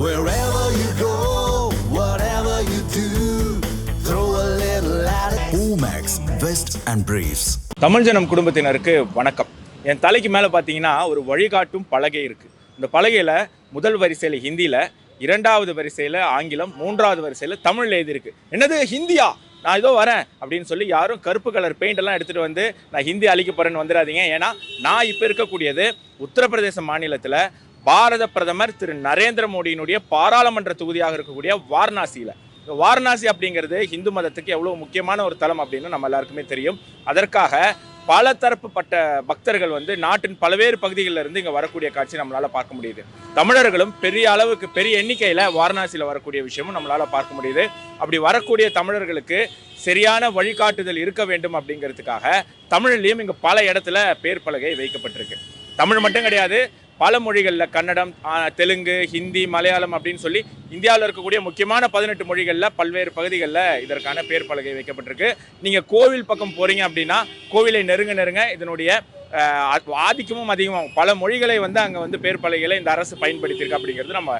Wherever you go, whatever you do, throw a little at it. Omax, Vest and Briefs. Tamil ஜனம் குடும்பத்தினருக்கு வணக்கம். என் தலைக்கு மேலே பார்த்தீங்கன்னா ஒரு வழிகாட்டும் பலகை இருக்குது இந்த பலகையில் முதல் வரிசையில் ஹிந்தியில் இரண்டாவது வரிசையில் ஆங்கிலம் மூன்றாவது வரிசையில் தமிழில் எழுதியிருக்கு. என்னது ஹிந்தியா? நான் ஏதோ வரேன் அப்படின்னு சொல்லி யாரும் கருப்பு கலர் பெயிண்ட் எல்லாம் எடுத்துகிட்டு வந்து நான் ஹிந்தி அழிக்க போகிறேன்னு வந்துடாதீங்க ஏன்னா நான் இப்போ இருக்கக்கூடியது உத்தரப்பிரதேச மாநிலத்தில் பாரத பிரதமர் திரு நரேந்திர மோடியினுடைய பாராளுமன்ற தொகுதியாக இருக்கக்கூடிய வாரணாசியில். வாரணாசி அப்படிங்கிறது இந்து மதத்துக்கு எவ்வளோ முக்கியமான ஒரு தலம் அப்படின்னு நம்ம எல்லாருக்குமே தெரியும். அதற்காக பல தரப்புப்பட்ட பக்தர்கள் வந்து நாட்டின் பல்வேறு பகுதிகளில் இருந்து இங்கே வரக்கூடிய காட்சி நம்மளால் பார்க்க முடியுது. தமிழர்களும் பெரிய அளவுக்கு பெரிய எண்ணிக்கையில் வாரணாசியில் வரக்கூடிய விஷயமும் நம்மளால் பார்க்க முடியுது. அப்படி வரக்கூடிய தமிழர்களுக்கு சரியான வழிகாட்டுதல் இருக்க வேண்டும் அப்படிங்கிறதுக்காக தமிழ்லேயும் இங்கே பல இடத்துல பேர் பலகை வைக்கப்பட்டிருக்கு. தமிழ் மட்டும் கிடையாது பல மொழிகளில் கன்னடம் தெலுங்கு ஹிந்தி மலையாளம் அப்படின்னு சொல்லி இந்தியாவில் இருக்கக்கூடிய முக்கியமான பதினெட்டு மொழிகளில் பல்வேறு பகுதிகளில் இதற்கான பேர் பலகை வைக்கப்பட்டிருக்கு. நீங்கள் கோவில் பக்கம் போகிறீங்க அப்படின்னா கோவிலை நெருங்க நெருங்க இதனுடைய ஆதிக்கமும் அதிகமாகும். பல மொழிகளை வந்து அங்கே வந்து பேர் பலகைகளை இந்த அரசு பயன்படுத்தியிருக்கு அப்படிங்கிறது நம்ம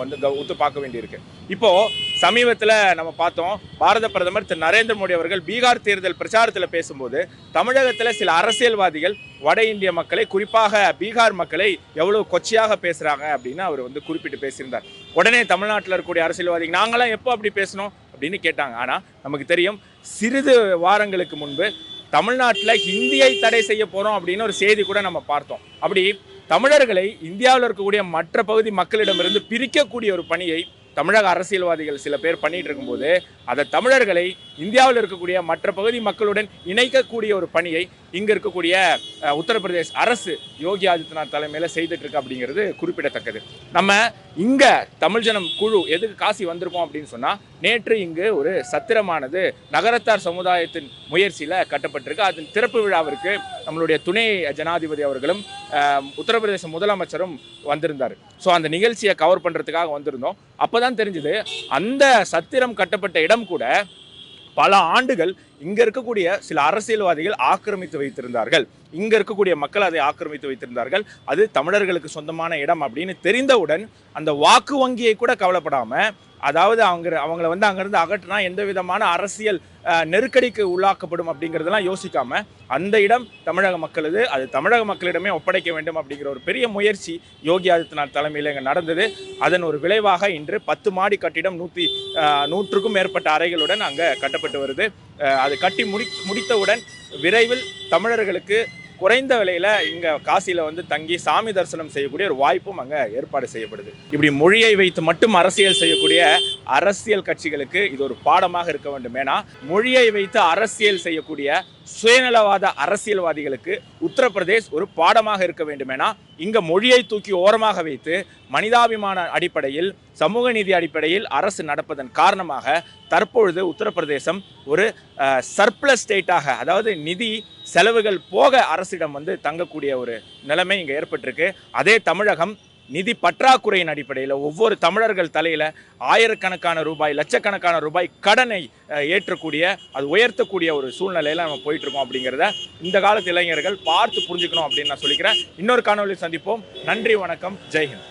வந்து ஒத்து பார்க்க வேண்டியிருக்கு. இப்போது சமீபத்தில் நம்ம பார்த்தோம் பாரத பிரதமர் திரு. நரேந்திர மோடி அவர்கள் பீகார் தேர்தல் பிரச்சாரத்தில் பேசும்போது தமிழகத்தில் சில அரசியல்வாதிகள் வட இந்திய மக்களை குறிப்பாக பீகார் மக்களை எவ்வளவு கொச்சையாக பேசுகிறாங்க அப்படின்னு அவர் வந்து குறிப்பிட்டு பேசியிருந்தார். உடனே தமிழ்நாட்டில் இருக்கக்கூடிய அரசியல்வாதிகள் நாங்களாம் எப்போ அப்படி பேசணும்? அப்படின்னு கேட்டாங்க. ஆனால் நமக்கு தெரியும் சிறிது வாரங்களுக்கு முன்பு தமிழ்நாட்டில் ஹிந்தியை தடை செய்ய போகிறோம் அப்படின்னு ஒரு செய்தி கூட நம்ம பார்த்தோம். அப்படி தமிழர்களை இந்தியாவில் இருக்கக்கூடிய மற்ற பகுதி மக்களிடமிருந்து பிரிக்கக்கூடிய ஒரு பணியை தமிழக அரசியல்வாதிகள் சில பேர் பண்ணிட்டு இருக்கும்போது அதை தமிழர்களை இந்தியாவில் இருக்கக்கூடிய மற்ற பகுதி மக்களுடன் இணைக்கக்கூடிய ஒரு பணியை இங்கே இருக்கக்கூடிய உத்தரப்பிரதேஷ் அரசு யோகி ஆதித்யநாத் தலைமையில் செய்துட்டு இருக்கு அப்படிங்கிறது குறிப்பிடத்தக்கது. நம்ம இங்கே தமிழ் ஜனம் குழு எதுக்கு காசி வந்திருக்கோம் அப்படின்னு சொன்னால் நேற்று இங்கு ஒரு சத்திரமானது நகரத்தார் சமுதாயத்தின் முயற்சியில் கட்டப்பட்டிருக்கு. அதன் திறப்பு விழாவிற்கு நம்மளுடைய துணை ஜனாதிபதி அவர்களும் உத்தரப்பிரதேச முதலமைச்சரும் வந்திருந்தார். ஸோ அந்த நிகழ்ச்சியை கவர் பண்ணுறதுக்காக வந்திருந்தோம். அப்போ தான் தெரிஞ்சது அந்த சத்திரம் கட்டப்பட்ட இடம் கூட பல ஆண்டுகள் இங்கே இருக்கக்கூடிய சில அரசியல்வாதிகள் ஆக்கிரமித்து வைத்திருந்தார்கள். இங்கே இருக்கக்கூடிய மக்கள் அதை ஆக்கிரமித்து வைத்திருந்தார்கள். அது தமிழர்களுக்கு சொந்தமான இடம் அப்படின்னு தெரிந்தவுடன் அந்த வாக்கு வங்கியை கூட கவலைப்படாமல் அதாவது அவங்க அவங்கள வந்து அங்கேருந்து அகற்றினா எந்த விதமான அரசியல் நெருக்கடிக்கு உள்ளாக்கப்படும் அப்படிங்கிறதெல்லாம் யோசிக்காம அந்த இடம் தமிழக மக்களது அது தமிழக மக்களிடமே ஒப்படைக்க வேண்டும் அப்படிங்கிற ஒரு பெரிய முயற்சி யோகி ஆதித்யநாத் தலைமையில் இங்கே நடந்தது. அதன் ஒரு விளைவாக இன்று பத்து மாடி கட்டிடம் நூற்றி நூற்றுக்கும் மேற்பட்ட அறைகளுடன் அங்கே கட்டப்பட்டு வருது. அது கட்டி முடி முடித்தவுடன் விரைவில் தமிழர்களுக்கு குறைந்த விலையில இங்க காசியில வந்து தங்கி சாமி தரிசனம் செய்யக்கூடிய ஒரு வாய்ப்பும் அங்க ஏற்பாடு செய்யப்படுது. இப்படி மொழியை வைத்து மட்டும் அரசியல் செய்யக்கூடிய அரசியல் கட்சிகளுக்கு இது ஒரு பாடமாக இருக்க வேண்டும். ஏன்னா மொழியை வைத்து அரசியல் செய்யக்கூடிய சுயநலவாத அரசியல்வாதிகளுக்கு உத்தரப்பிரதேஷ் ஒரு பாடமாக இருக்க வேண்டும் இங்கே இங்க மொழியை தூக்கி ஓரமாக வைத்து மனிதாபிமான அடிப்படையில் சமூக நீதி அடிப்படையில் அரசு நடப்பதன் காரணமாக தற்பொழுது உத்தரப்பிரதேசம் ஒரு சர்ப்ளஸ் ஸ்டேட்டாக அதாவது நிதி செலவுகள் போக அரசிடம் வந்து தங்கக்கூடிய ஒரு நிலைமை இங்கே ஏற்பட்டிருக்கு. அதே தமிழகம் நிதி பற்றாக்குறையின் அடிப்படையில் ஒவ்வொரு தமிழர்கள் தலையில் ஆயிரக்கணக்கான ரூபாய் லட்சக்கணக்கான ரூபாய் கடனை ஏற்றக்கூடிய அது உயர்த்தக்கூடிய ஒரு சூழ்நிலையில் நம்ம போயிட்டு இருக்கோம் அப்படிங்கிறத இந்த காலத்து இளைஞர்கள் பார்த்து புரிஞ்சுக்கணும் அப்படின்னு நான் சொல்லிக்கிறேன் இன்னொரு காணொலியில் சந்திப்போம் நன்றி வணக்கம் ஜெய்ஹிந்த்.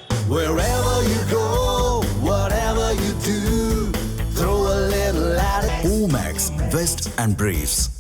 Omax, Vest and Briefs.